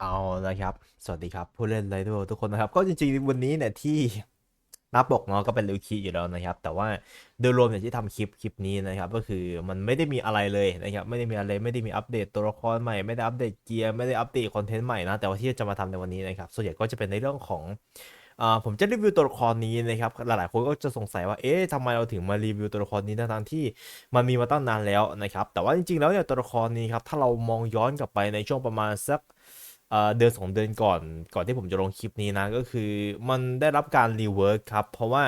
เอาละครับ สวัสดีครับ ผู้เล่นไรด้วทุกคนนะครับ ก็จริงๆ วันนี้เนี่ยที่หน้าปกเนาะก็เป็นลิวคีอยู่แล้วนะครับ แต่ว่าโดยรวมเนี่ยที่ทำคลิปคลิปนี้นะครับ ก็คือมันไม่ได้มีอะไรเลยนะครับ ไม่ได้มีอะไร ไม่ได้มีอัปเดตตัวละครใหม่ ไม่ได้อัปเดตเกียร์ ไม่ได้อัปเดตคอนเทนต์ใหม่นะ แต่ว่าที่จะมาทำในวันนี้นะครับ ส่วนใหญ่ก็จะเป็นในเรื่องของผมจะรีวิวตัวละครนี้นะครับ หลายๆ คนก็จะสงสัยว่า เอ๊ะทำไมเราถึงมารีวิวตัวละครนี้ทั้งที่มันมีมาตั้งนานแล้วนะครับ แต่ว่าจริงๆ แล้วเนี่ยตัวละครนี้ครับ ถ้าเรามองย้อนกลับไปในช่วงประมาณสัก เดือนสองเดือนก่อนก่อนที่ผมจะลงคลิปนี้นะ ก็คือมันได้รับการรีเวิร์คครับ เพราะว่า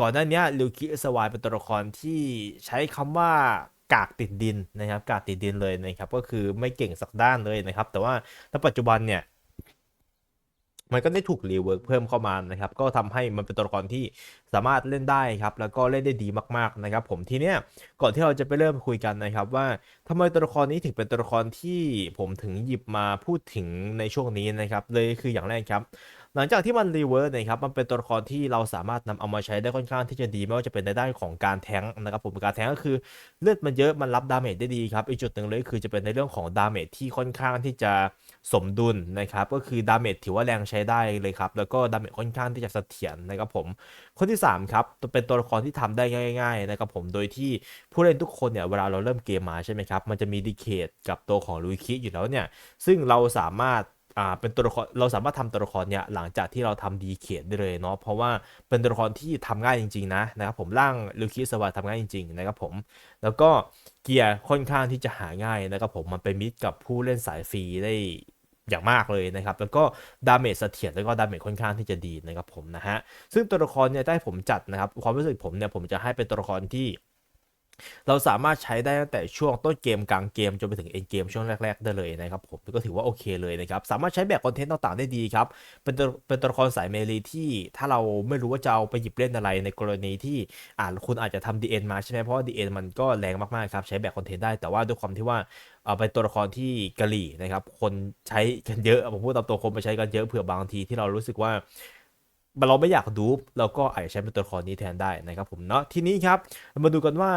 ก่อนหน้านี้ลิวคิสวายเป็นตัวละครที่ใช้คำว่ากากติดดินนะครับ กากติดดินเลยนะครับ ก็คือไม่เก่งสักด้านเลยนะครับ แต่ว่าณปัจจุบันเนี่ย มันก็ได้ถูกรีเวิร์กเพิ่มเข้ามานะครับ ก็ทำให้มันเป็นตัวละครที่สามารถเล่นได้ครับ แล้วก็เล่นได้ดีมากๆนะครับ ผมทีเนี้ยก่อนที่เราจะไปเริ่มคุยกันนะครับ ว่าทำไมตัวละครนี้ถึงเป็นตัวละครที่ผมถึงหยิบมาพูดถึงในช่วงนี้นะครับ เลยคืออย่างแรกครับ หลังจากที่มันรีเวิร์สนะครับมันเป็นตัวละครที่เราสามารถนำเอามาใช้ได้ค่อนข้างที่จะดีไม่ว่าจะเป็นในด้านของการแทงนะครับผมการแทงก็คือเลือดมันเยอะมันรับดาเมจได้ดีครับอีกจุดหนึ่งเลยคือจะเป็นในเรื่องของดาเมจที่ค่อนข้างที่จะสมดุลนะครับก็คือดาเมจถือว่าแรงใช้ได้เลยครับแล้วก็ดาเมจค่อนข้างที่จะเสถียรนะครับผมคนที่3ครับเป็นตัวละครที่ทำได้ง่าย ๆ นะครับผมโดยที่ผู้เล่นทุกคนเนี่ยเวลาเราเริ่มเกมมาใช่ไหมครับมันจะมีดีเคทกับตัวของลุยคิอยู่แล้วเนี่ยซึ่งเราสามารถ อ่าเป็นตัวละครเราสามารถทำตัวละครเนี่ยหลังจากที่เราทำดีเคทได้เลยเนาะเพราะว่าเป็นตัวละครที่ทำง่ายจริง ๆ นะนะครับผมร่างลูคิสวาทำง่ายจริงๆนะครับผมแล้วก็เกียร์ค่อนข้างที่จะหาง่ายนะครับผมมันเป็นมิตรกับผู้เล่นสายฟรีได้อย่างมากเลยนะครับ แล้วก็ดาเมจเสถียรแล้วก็ดาเมจค่อนข้างที่จะดีนะครับผมนะฮะซึ่งตัวละครเนี่ยได้ผมจัดนะครับความรู้สึกผมเนี่ยผมจะให้เป็นตัวละครที่ เราสามารถใช้ได้ตั้งแต่ช่วงต้นเกมกลางเกมจนไปถึงเอ็นเกมช่วงแรก ๆ ได้เลยนะครับผมก็ถือว่าโอเคเลยนะครับสามารถใช้แบบคอนเทนต์ต่างๆได้ดีครับเป็นตัวเป็นตัวละครสายเมลีที่ถ้าเราไม่รู้ว่าจะเอาไปหยิบเล่นอะไรในกรณีที่อ่าคุณอาจจะทำ DN มาใช่ไหมเพราะว่า DN มันก็แรงมากๆครับใช้แบบคอนเทนต์ได้แต่ว่าด้วยความที่ว่าเอาเป็นตัวละครที่กะหรี่นะครับคนใช้กันเยอะผมพูดตามตัวคนไปใช้กันเยอะเผื่อบางทีที่เรารู้สึกว่าเราไม่อยากดูเราก็อาจจะใช้เป็นตัวละครนี้แทนได้นะครับผมเนาะทีนี้ครับมาดูกันว่า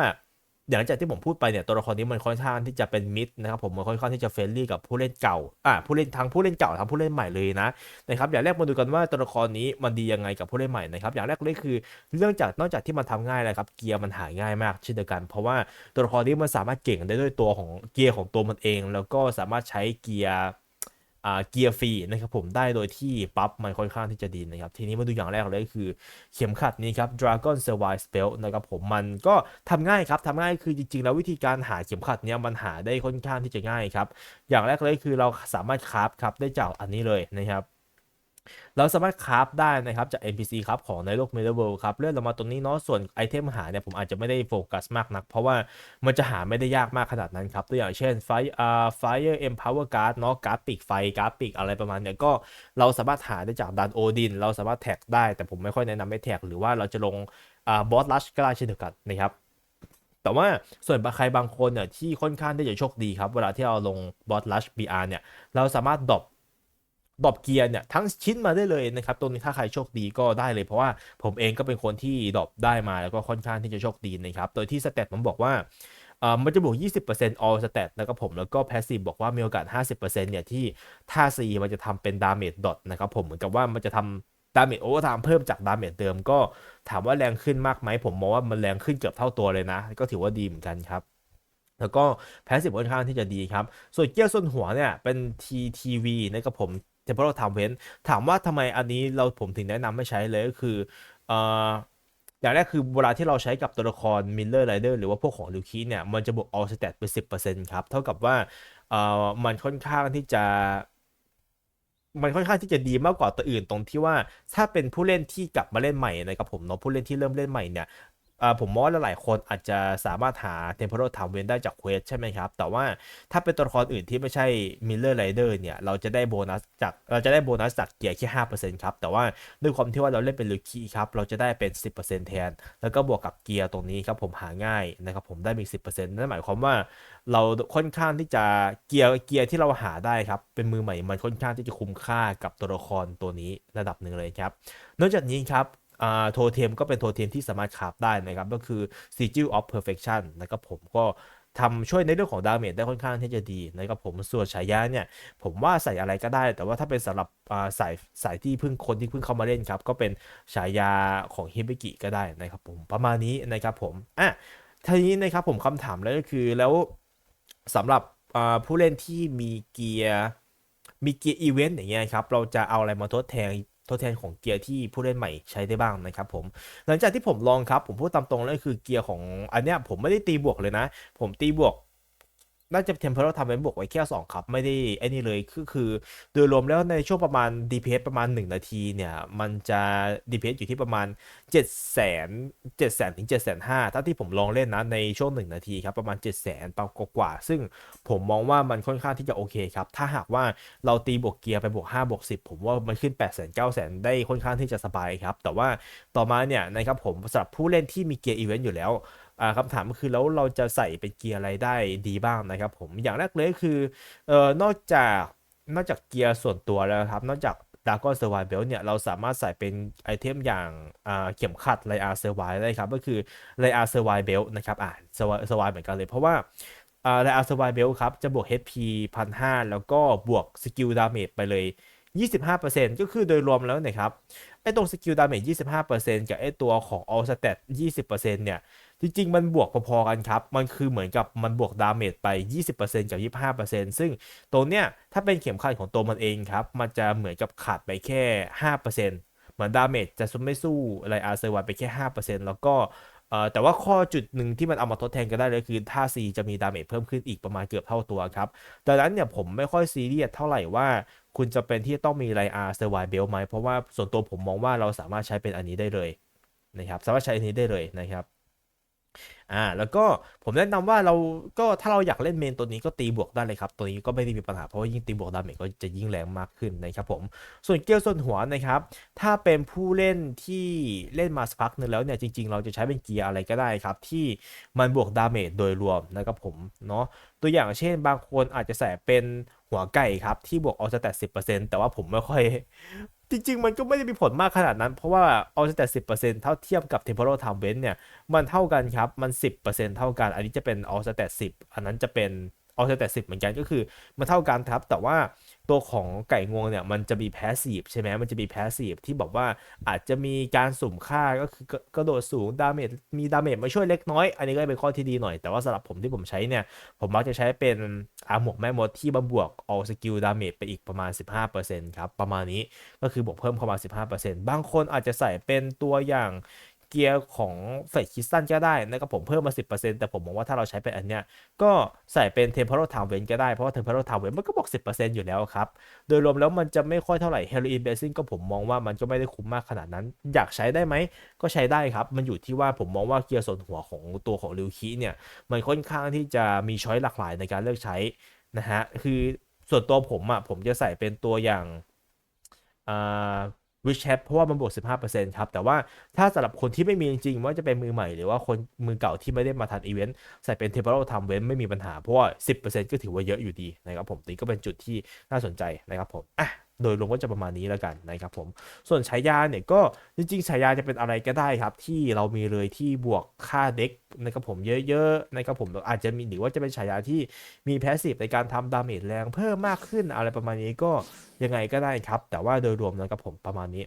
อย่างจากที่ผมพูดไปเนี่ยตัวละครนี้มันค่อนข้างที่จะเป็นมิดนะครับผมมันค่อนข้างที่จะเฟรนลี่กับผู้เล่นเก่าอ่าผู้เล่นทั้งผู้เล่นเก่าทั้งผู้เล่นใหม่เลยนะนะครับอย่างแรกมาดูกันว่าตัวละครนี้มันดียังไงกับผู้เล่นใหม่นะครับอย่างแรกเลยคือเรื่องจากนอกจากที่มันทำง่ายแล้วครับเกียร์มันหาง่ายมากเช่นเดียวกัน เพราะว่าตัวละครนี้มันสามารถเก่งได้ด้วยตัวของเกียร์ของตัวมันเอง แล้วก็สามารถใช้เกียร์ เกียร์ฟรีนะครับผมได้โดยที่ปั๊บมันค่อนข้างที่จะดีนะครับ ทีนี้มาดูอย่างแรกเลยคือเข็มขัดนี้ครับ Dragon Survive Spell นะครับผมมันก็ทำง่ายครับทำง่ายคือจริง ๆ แล้ววิธีการหาเข็มขัดเนี้ยมันหาได้ค่อนข้างที่จะง่ายครับ อย่างแรกเลยคือเราสามารถคราฟครับได้จากอันนี้เลยนะครับ เราสามารถคราฟได้นะครับจาก NPC ครับของในโลก Mirror World ครับเลื่อนลงมาตรงนี้เนาะส่วนไอเทมหาเนี่ยผมอาจจะไม่ได้โฟกัสมากนัก เพราะว่ามันจะหาไม่ได้ยากมากขนาดนั้นครับตัวอย่างเช่น Fire อ่า Fire Empower Guard เนาะกราฟิกไฟกราฟิกอะไรประมาณเนี้ยก็เราสามารถหาได้จากดันโอดิน เราสามารถแท็กได้ แต่ผมไม่ค่อยแนะนำให้แท็กหรือว่าเราจะลงอ่าบอสลัชก็ได้เช่นเดียวกันนะครับแต่ว่าส่วนใครบางคนเนี่ยที่ค่อนข้างที่จะโชคดีครับ เวลาที่เราลงบอสลัช BR เนี่ย เราสามารถดรอป ดอปเกียร์เนี่ยทั้งชิ้นมาได้เลยนะครับตรงนี้ถ้าใครโชคดีก็ได้เลยเพราะว่าผมเองก็เป็นคนที่ดอปได้มาแล้วก็ค่อนข้างที่จะโชคดีนะครับโดยที่สเตตผมบอกว่าเอ่อมันจะบวก 20% all stat นะครับผม แล้วก็ passive บอกว่ามีโอกาส 50%เนี่ยที่ถ้า C มันจะทำเป็น damage dot นะครับผม เหมือนกับว่ามันจะทำ damage overtime เพิ่มจาก damage เดิมก็ถามว่าแรงขึ้นมากไหม ผมมองว่ามันแรงขึ้นเกือบเท่าตัวเลยนะ ก็ถือว่าดีเหมือนกันครับ แล้วก็แพสซีฟค่อนข้างที่จะดีครับ ส่วนเกียร์ส่วนหัวเนี่ยเป็น TTV นะครับผม Temporal Time Event ถามว่าทำไมอันนี้เราผมถึงแนะนำไม่ใช้เลยก็คือเอ่ออย่างแรกคือเวลาที่เราใช้กับตัวละคร Miller Rider หรือว่าพวกของลิวคีเนี่ยมันจะบวก All Stat เป็น10%ครับ เท่ากับว่าเอ่อมันค่อนข้างที่จะมันค่อนข้างที่จะดีมากกว่าตัวอื่นตรงที่ว่าถ้าเป็นผู้เล่นที่กลับมาเล่นใหม่นะครับผมเนาะผู้เล่นที่เริ่มเล่นใหม่เนี่ย ผมมองว่าหลายคนอาจจะสามารถหา Temporal Time vein ได้จากเควสใช่ไหมครับ แต่ว่าถ้าเป็นตัวละครอื่นที่ไม่ใช่ Miller Rider เนี่ย เราจะได้โบนัสจากเราจะได้โบนัสจากเกียร์แค่5%ครับ แต่ว่าด้วยความที่ว่าเราเล่นเป็นลูคีครับ เราจะได้เป็น10%แทน แล้วก็บวกกับเกียร์ตรงนี้ครับผมหาง่ายนะครับผมได้มี10%นั่นหมายความว่าเราค่อนข้างที่จะเกียร์เกียร์ที่เราหาได้ครับเป็นมือใหม่มันค่อนข้างที่จะคุ้มค่ากับตัวละครตัวนี้ระดับหนึ่งเลยครับ นอกจากนี้ครับ อ่าโทเทมก็เป็นโทเทมที่สามารถคราฟได้นะครับ ก็คือ Sigil of Perfection นะครับผมก็ทำช่วยในเรื่องของดาเมจได้ค่อนข้างที่จะดีนะครับผมส่วนฉายาเนี่ยผมว่าใส่อะไรก็ได้ แต่ว่าถ้าเป็นสำหรับอ่าสายสายที่เพิ่งคนที่เพิ่งเข้ามาเล่นครับ ก็เป็นฉายาของฮิบิกิก็ได้นะครับผมประมาณนี้นะครับผมอะทีนี้นะครับผมคำถามแล้วก็คือแล้วสำหรับอ่าผู้เล่นที่มีเกียร์มีเกียร์อีเวนต์อย่างเงี้ยครับเราจะเอาอะไรมาทดแทน ทดแทนของเกียร์ที่ผู้เล่นใหม่ใช้ได้บ้างนะครับผมหลังจากที่ผมลองครับผมพูดตามตรงเลยคือเกียร์ของอันเนี้ยผมไม่ได้ตีบวกเลยนะ ผมตีบวก น่าจะเทมเพลทำเป็นบวกไว้แค่2ครับ ไม่ได้ไอ้นี่เลยคือคือ โดยรวมแล้วในช่วงประมาณ DPS ประมาณ 1 นาทีเนี่ย มันจะ DPS อยู่ที่ประมาณ 7 0 0 0 0 7 0 0 0 0ถึง7 5 0 0ถ้าที่ผมลองเล่นนะในช่วง 1 นาทีครับ ประมาณ 7 0 0 0 0 0กว่า ซึ่งผมมองว่ามันค่อนข้างที่จะโอเคครับ ถ้าหากว่าเราตีบวกเกียร์ไปบวก5บวก10 ผมว่ามันขึ้น 8 0 0 0 0 9 0 0 0 ได้ค่อนข้างที่จะสบายครับแต่ว่าต่อมาเนี่ยนะครับผมสำหรับผู้เล่นที่มีเกียร์อีเวนต์อยู่แล้ว คำถามก็คือแล้วเราจะใส่เป็นเกียร์อะไรได้ดีบ้างนะครับ ผมอย่างแรกเลยคือเอ่อนอกจากนอกจากเกียร์ส่วนตัวแล้วครับ นอกจากดากอนเซอร์ไวเบลเนี่ยเราสามารถใส่เป็นไอเทมอย่างเข็มขัดไลอาร์เซอร์ไวได้ครับ ก็คือไลอาร์เซอร์ไวเบลนะครับอ่าเซอร์ไวท์เหมือนกันเลยเพราะว่าไลอาร์เซอร์ไวเบลครับ จะบวก HP พันห้าแล้วก็บวกสกิลดาเมจไปเลย 25%ก็คือโดยรวมแล้วเนะครับไอตรงสกิลดาเมจ25%กับไอตัวของ all stat 20%เนี่ย จริงๆ มันบวกพอๆกันครับ มันคือเหมือนกับมันบวกดาเมจไป 20%กับ 25%ซึ่งตรงเนี้ยถ้าเป็นเข็มขัดของตัวมันเองครับ มันจะเหมือนกับขาดไปแค่ 5%เหมือนดาเมจจะไม่สู้อะไรอาร์เซอร์วันไปแค่ 5%แล้วก็เอ่อแต่ว่าข้อจุดหนึ่งที่มันเอามาทดแทนกันได้เลยคือถ้า C จะมีดาเมจเพิ่มขึ้นอีกประมาณเกือบเท่าตัวครับ ดังนั้นเนี่ยผมไม่ค่อยซีเรียสเท่าไหร่ว่า คุณจะเป็นที่ต้องมีไลอาร์เซอร์ไวเบลไหมเพราะว่าส่วนตัวผมมองว่าเราสามารถใช้เป็นอันนี้ได้เลยนะครับสามารถใช้อันนี้ได้เลยนะครับ อ่าแล้วก็ผมแนะนำว่าเราก็ถ้าเราอยากเล่นเมนตัวนี้ก็ตีบวกได้เลยครับ ตัวนี้ก็ไม่ได้มีปัญหาเพราะว่ายิ่งตีบวกดาเมจก็จะยิ่งแรงมากขึ้นนะครับผมส่วนเกียร์ส่วนหัวนะครับ ถ้าเป็นผู้เล่นที่เล่นมาสักพักหนึงแล้วเนี่ยจริง ๆ เราจะใช้เป็นเกียร์อะไรก็ได้ครับ ที่มันบวกดาเมจโดยรวมนะครับผมเนาะตัวอย่างเช่น บางคนอาจจะใส่เป็นหัวไก่ครับที่บวกออสแตทสิแต่ว่าผมไม่ค่อย จริง ๆ มันก็ไม่ได้มีผลมากขนาดนั้น เพราะว่าออสแต่สิบเปอร์เซ็นต์เท่าเทียบกับ temporal time w a s t เนี่ย มันเท่ากันครับ มันสิบเปอร์เซ็นต์เท่ากัน อันนี้จะเป็นออสแต่สิบอันนั้นจะเป็นออสแต่สิบเหมือนกันก็คือมันเท่ากันครับ แต่ว่า ตัวของไก่งวงเนี่ยมันจะมีแพสซีฟใช่ไหมมันจะมีแพสซีฟที่บอกว่าอาจจะมีการสุ่มค่าก็คือกระโดดสูงดาเมจมีดาเมจมาช่วยเล็กน้อย อันนี้ก็เป็นข้อที่ดีหน่อยแต่ว่าสำหรับผมที่ผมใช้เนี่ย ผมมักจะใช้เป็นอาหมวกแม่มดที่มบวก all skill damage ไปอีกประมาณ 15%ครับ ประมาณนี้ก็คือบวกเพิ่มเข้ามา 15%บางคนอาจจะใส่เป็นตัวอย่าง เกียร์ของเฟดคิสตันก็ได้นะครับผมเพิ่มมา 10%แต่ผมมองว่าถ้าเราใช้เป็นอันเนี้ยก็ใส่เป็น temporal time w a s t ก็ได้ เพราะว่า temporal time w a s t มันก็บอก 10%อยู่แล้วครับ โดยรวมแล้วมันจะไม่ค่อยเท่าไหร่ heroin basing ก็ผมมองว่ามันก็ไม่ได้คุ้มมากขนาดนั้น อยากใช้ได้ไหม ก็ใช้ได้ครับ มันอยู่ที่ว่าผมมองว่าเกียร์ส่วนหัวของตัวของริวคีเนี่ยมันค่อนข้างที่จะมีช้อยหลากหลายในการเลือกใช้นะฮะคือส่วนตัวผมอะผมจะใส่เป็นตัวอย่างอ่า วิชแชทเพราะว่ามันบวก 15%ครับ แต่ว่าถ้าสำหรับคนที่ไม่มีจริงๆไม่ว่าจะเป็นมือใหม่ หรือว่าคนมือเก่าที่ไม่ได้มาทันอีเวนต์ใส่เป็นเทเบิลทำเว้นไม่มีปัญหา เพราะว่า 10%ก็ถือว่าเยอะอยู่ดีนะครับผมนี่ก็เป็นจุดที่น่าสนใจนะครับผมอะโดยรวมก็จะประมาณนี้แล้วกันนะครับผม ส่วนฉายาเนี่ยก็จริงๆฉายาจะเป็นอะไรก็ได้ครับ ที่เรามีเลยที่บวก ค่าเด็กนะครับผมเยอะๆนะครับผมอาจจะมีหรือว่าจะเป็นฉายาที่มีแพสซีฟในการทำดาเมจแรงเพิ่มมากขึ้นอะไรประมาณนี้ก็ยังไงก็ได้ครับ แต่ว่าโดยรวมนะครับผมประมาณนี้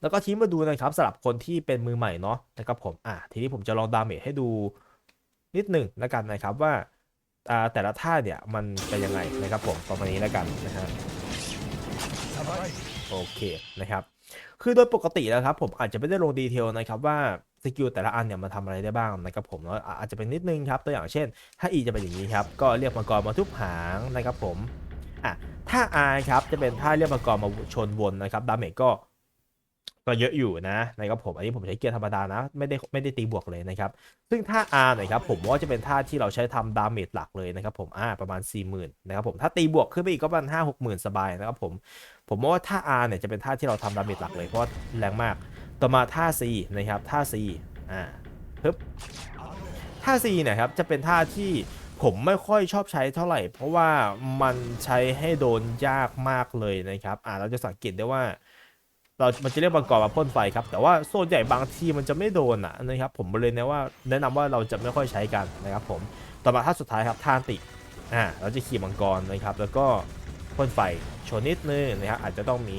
แล้วก็ทีมาดูนะครับสำหรับคนที่เป็นมือใหม่เนาะนะครับผมอะทีนี้ผมจะลองดาเมจให้ดูนิดหนึ่งแล้วกันนะครับว่าแต่ละท่าเนี่ยมันเป็นยังไงนะครับผมประมาณนี้แล้วกันนะฮะโอเคนะครับ คือโดยปกติแล้วครับผมอาจจะไม่ได้ลงดีเทลนะครับว่า สกิลแต่ละอันเนี่ยมันทำอะไรได้บ้างนะครับผมแล้วอาจจะเป็นนิดนึงครับตัวอย่างเช่น ถ้า E จะเป็นอย่างนี้ครับก็เรียกมังกรมาทุบหางนะครับผมอะถ้า R ครับจะเป็นท่าเรียกมังกรมาชนวนนะครับดาเมจก็ก็เยอะอยู่นะนะครับผมอันนี้ผมใช้เกียร์ธรรมดานะไม่ได้ไม่ได้ตีบวกเลยนะครับซึ่งท่า R หน่อยครับผมว่าจะเป็นท่าที่เราใช้ทำดาเมจหลักเลยนะครับผมอ่าประมาณ 40,000นะครับผมถ้าตีบวกขึ้นไปอีกก็ประมาณ5 6 0,000สบายนะครับผมผมว่าท่า R เนี่ยจะเป็นท่าที่เราทำดาเมจหลักเลยเพราะว่าแรงมาก ต่อมาท่า C นะครับท่า C อ่าปึ๊บท่า C เนี่ยครับจะเป็นท่าที่ผมไม่ค่อยชอบใช้เท่าไหร่ เพราะว่ามันใช้ให้โดนยากมากเลยนะครับอ่าเราจะสังเกตได้ว่า เรามันจะเรียกมังกรมาพ่นไฟครับ แต่ว่าโซนใหญ่บางทีมันจะไม่โดนอะนะครับ ผมเลยนะว่าแนะนำว่าเราจะไม่ค่อยใช้กันนะครับ ผมต่อมาท่าสุดท้ายครับท่าติอ่าเราจะขี่มังกรนะครับ แล้วก็พ่นไฟโชว์นิดนึงนะครับอาจจะต้องมี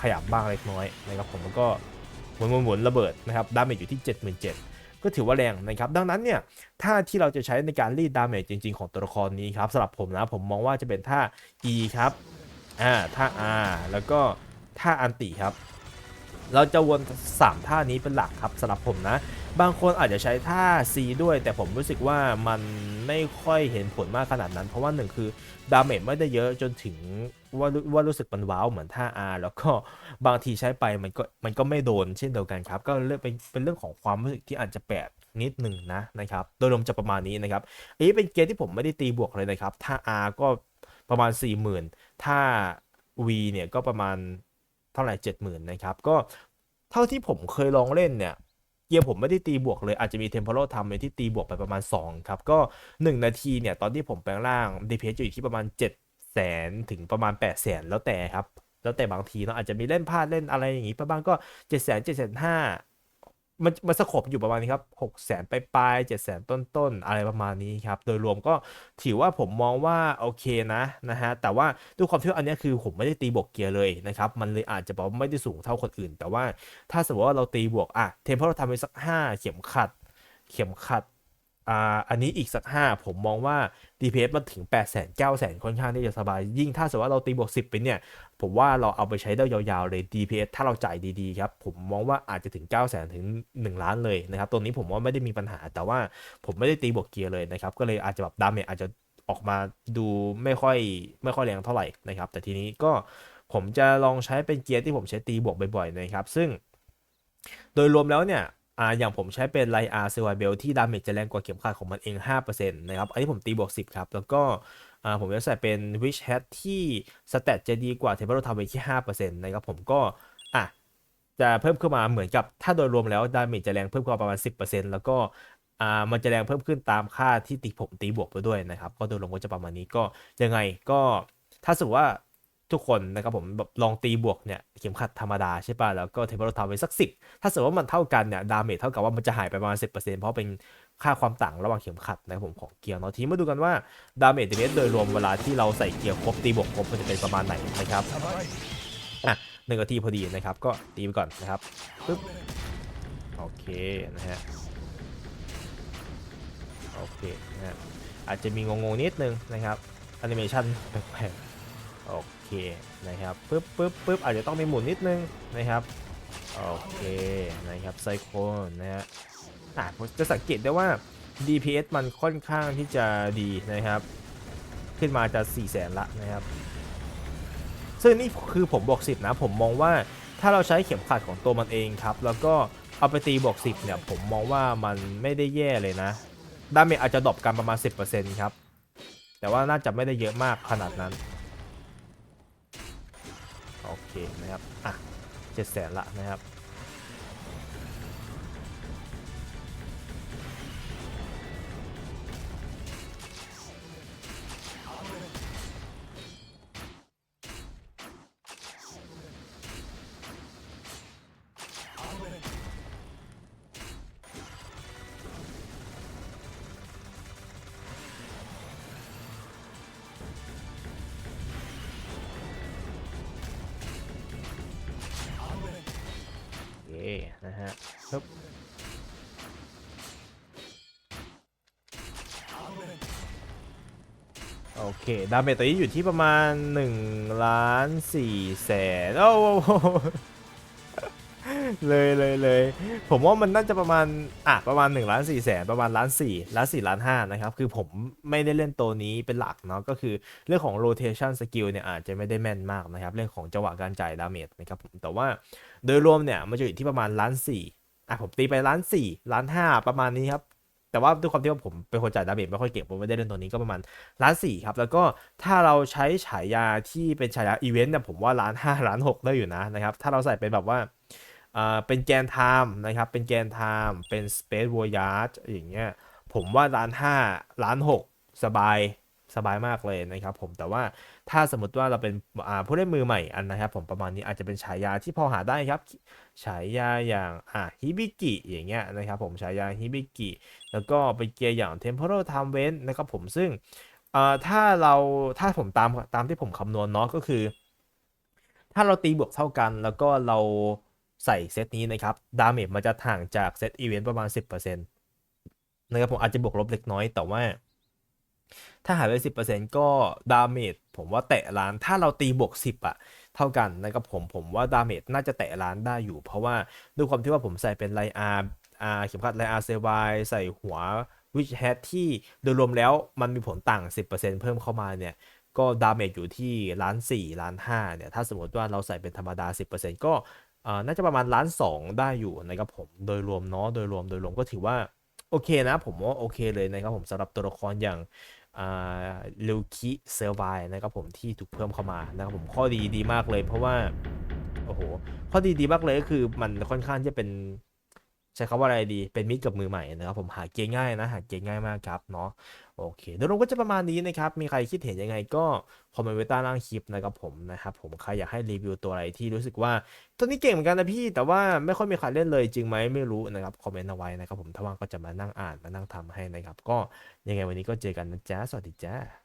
ขยับบ้างเล็กน้อยนะครับผมแล้วก็ มุนหมุนหมุนระเบิดนะครับดาเมจอยู่ที่ 77,000ก็ถือว่าแรงนะครับ ดังนั้นเนี่ยท่าที่เราจะใช้ในการรีดดาเมจจริง ๆ ของตัวละครนี้ครับสำหรับผมนะผมมองว่าจะเป็นท่า E ครับอ่าท่า R แล้วก็ท่าอันติครับ เราจะวน 3 ท่านี้เป็นหลักครับสำหรับผมนะ บางคนอาจจะใช้ท่า C ด้วย แต่ผมรู้สึกว่ามันไม่ค่อยเห็นผลมากขนาดนั้น เพราะว่าหนึ่งคือดาเมจไม่ได้เยอะจนถึงว่าว่ารู้สึกมันว้าวเหมือนท่า R แล้วก็บางทีใช้ไปมันก็มันก็ไม่โดนเช่นเดียวกันครับ ก็เรื่องเป็นเป็นเรื่องของความรู้สึกที่อาจจะแปลกนิดหนึ่งนะนะครับโดยรวมจะประมาณนี้นะครับอันนี้เป็นเกมที่ผมไม่ได้ตีบวกเลยนะครับ ถ้า R ก็ประมาณ 40,000 ถ้า V เนี่ยก็ประมาณ เท่าไหร่70,000นะครับ ก็เท่าที่ผมเคยลองเล่นเนี่ยเกียร์ผมไม่ได้ตีบวกเลยอาจจะมีเทมเพลทำในที่ตีบวกไปประมาณ 2 ครับ ก็ 1 นาทีเนี่ยตอนที่ผมแปลงร่าง DPS อยู่ที่ประมาณ 7 0 0แสนถึงประมาณ 8 0 0แสนแล้วแต่ครับ แล้วแต่บางทีเนาะอาจจะมีเล่นพลาดเล่นอะไรอย่างงี้ไปบ้างก็ 7 0 0 0 0 7 5 0 0 มันมันสกบอยู่ประมาณนี้ครับหกแสนไปปลายเจ็ดแสนต้นต้นอะไรประมาณนี้ครับ โดยรวมก็ถือว่าผมมองว่าโอเคนะนะฮะ แต่ว่าด้วยความที่อันนี้คือผมไม่ได้ตีบวกเกียร์เลยนะครับ มันเลยอาจจะบอกไม่ได้สูงเท่าคนอื่น แต่ว่าถ้าสมมติว่าเราตีบวกอะเทมเพลเราทำไปสัก 5 เข็มขัด เข็มขัด อ่าอันนี้อีกสัก 5 ผมมองว่า DPS มันถึง 8 0 0 0 0 9 0 0 0 ค่อนข้างที่จะสบาย ยิ่งถ้าสมมติว่าเราตีบวก 10 ไปเนี่ย ผมว่าเราเอาไปใช้ได้ยาวๆเลย DPS ถ้าเราจ่ายดีๆครับ ผมมองว่าอาจจะถึง9 0 0 0 0 0ถึง 1 ล้านเลยนะครับ ตัวนี้ผมว่าไม่ได้มีปัญหา แต่ว่าผมไม่ได้ตีบวกเกียร์เลยนะครับ ก็เลยอาจจะแบบดาเมจอาจจะออกมาดูไม่ค่อยไม่ค่อยแรงเท่าไหร่นะครับ แต่ทีนี้ก็ผมจะลองใช้เป็นเกียร์ที่ผมใช้ตีบวกบ่อยๆนะครับ ซึ่ง โดยรวมแล้วเนี่ย อ่าอย่างผมใช้เป็นไลอาร์เซวาเบลที่ดาเมจจะแรงกว่าเข็มขัดของมันเอง 5%นะครับ อันนี้ผมตีบวก 10 ครับ แล้วก็อ่าผมจะใส่เป็น Witch Hat ที่สเตตจะดีกว่าเทมเพลทำไปที่ 5%นะครับผมก็อะจะเพิ่มขึ้นมาเหมือนกับถ้าโดยรวมแล้วดาเมจจะแรงเพิ่มขึ้นมาประมาณ 10%แล้วก็อ่ามันจะแรงเพิ่มขึ้นตามค่าที่ตีผมตีบวกไปด้วยนะครับ ก็โดยรวมก็จะประมาณนี้ก็ยังไงก็ถ้าสมมติว่า ทุกคนนะครับผมแบบลองตีบวกเนี่ยเข็มขัดธรรมดาใช่ป่ะแล้วก็เทมเพลทำไว้สักสิบถ้าสมมติว่ามันเท่ากันเนี่ยดาเมจเท่ากับว่ามันจะหายไปประมาณ10%เพราะเป็นค่าความต่างระหว่างเข็มขัดนะครับผมของเกียร์เนาะทีนี้มาดูกันว่าดาเมจเดเมโดยรวมเวลาที่เราใส่เกียร์ครบตีบวกครบมันจะเป็นประมาณไหนนะครับอะหนึ่งนาทีพอดีนะครับก็ตีไปก่อนนะครับปึ๊บโอเคนะฮะโอเคนะฮะอาจจะมีงงๆนิดนึงนะครับแอนิเมชันแปลกๆ โอเคนะครับปึ๊บปึ๊บปึ๊บอาจจะต้องมีหมุนนิดนึงนะครับโอเคนะครับไซโคนนะฮะอะผมจะสังเกตได้ว่า DPS มันค่อนข้างที่จะดีนะครับ ขึ้นมาจะ 4 0 0แสนละนะครับ ซึ่งนี่คือผมบอก10 นะ ผมมองว่าถ้าเราใช้เข็มขัดของตัวมันเองครับ แล้วก็เอาไปตีบอก10 เนี่ย ผมมองว่ามันไม่ได้แย่เลยนะดาเมจอาจจะดรอปกันประมาณ 10%ครับ แต่ว่าน่าจะไม่ได้เยอะมากขนาดนั้น โอเคนะครับ อะเจ็ดแสนละนะครับ เค ดาเมจตัวนี้อยู่ที่ประมาณ1ล้าน4แสนโอ้โหเลยเลยเลยผมว่ามันน่าจะประมาณอะประมาณ1ล้าน4แสนประมาณล้าน4ล้าน4ล้าน5นะครับคือผมไม่ได้เล่นตัวนี้เป็นหลักเนาะก็คือเรื่องของ rotation skill เนี่ยอาจจะไม่ได้แม่นมากนะครับเรื่องของจังหวะการจ่ายดาเมจนะครับผมแต่ว่าโดยรวมเนี่ยมันจะอยู่ที่ประมาณล้านสี่อะผมตีไปล้านสี่ล้านห้าประมาณนี้ครับ แต่ว่าด้วยความที่ว่าผมเป็นคนจ่ายดาเมจไม่ค่อยเก่งผมไม่ได้เล่นตัวนี้ก็ประมาณล้านสี่ครับ แล้วก็ถ้าเราใช้ฉายาที่เป็นฉายาอีเวนต์เนี่ยผมว่าล้านห้าล้านหกได้อยู่นะนะครับถ้าเราใส่เป็นแบบว่าอ่าเป็นแกนไทม์นะครับ เป็นแกนไทม์เป็นสเปซวอร์ยาร์อย่างเงี้ยผมว่าล้านห้าล้านหกสบาย สบายมากเลยนะครับผมแต่ว่าถ้าสมมติว่าเราเป็นผู้เล่นมือใหม่อันนะครับ ผมประมาณนี้อาจจะเป็นฉายาที่พอหาได้ครับ ฉายาอย่างอ่าฮิบิกิอย่างเงี้ยนะครับผมฉายาฮิบิกิแล้วก็เป็นเกียร์อย่าง Temporal Time w a n นะครับผมซึ่งเอ่อถ้าเราถ้าผมตามตามที่ผมคำนวณเนาะก็คือ ถ้าเราตีบวกเท่ากัน แล้วก็เราใส่เซตนี้นะครับดาเมจมันจะห่างจากเซตอีเวนต์ประมาณ 10%นะครับผมอาจจะบวกลบเล็กน้อยแต่ว่า ถ้าหายไป10%ก็ดาเมจผมว่าแตะล้าน ถ้าเราตีบวก10อะเท่ากันนะครับผมผมว่าดาเมจน่าจะแตะล้านได้อยู่ เพราะว่าด้วยความที่ว่าผมใส่เป็นไลอาร์อาเข็มขัดไลอาร์เซวายใส่หัววิชแฮทที่โดยรวมแล้วมันมีผลต่าง 10%เพิ่มเข้ามาเนี่ยก็ดาเมจอยู่ที่ล้านสี่ล้านห้าเนี่ยถ้าสมมติว่าเราใส่เป็นธรรมดา 10%ก็น่าจะประมาณล้านสองได้อยู่นะครับผมโดยรวมเนาะโดยรวมโดยรวมก็ถือว่า โอเคนะ ผมว่าโอเคเลยนะครับผมสำหรับตัวละครอย่าง ลูคิเซอร์ไวนะครับผมที่ถูกเพิ่มเข้ามานะครับผมข้อดีดีมากเลยเพราะว่า โอ้โห ข้อดีดีมากเลยก็คือมันค่อนข้างจะเป็น ใช้คำว่าอะไรดี เป็นมิตรกับมือใหม่นะครับผมหาเกมง่ายนะ หาเกมง่ายมากครับเนาะโอเคโดยรวมก็จะประมาณนี้นะครับ มีใครคิดเห็นยังไงก็คอมเมนต์ไว้ใต้ล่างคลิปนะครับผมนะครับผมใครอยากให้รีวิวตัวอะไรที่รู้สึกว่า ตัวนี้เก่งเหมือนกันนะพี่ แต่ว่าไม่ค่อยมีใครเล่นเลยจริงไหมไม่รู้นะครับคอมเมนต์เอาไว้นะครับผมถ้าว่างก็จะมานั่งอ่านมานั่งทำให้นะครับก็ยังไงวันนี้ก็เจอกันนะจ๊ะสวัสดีจ้า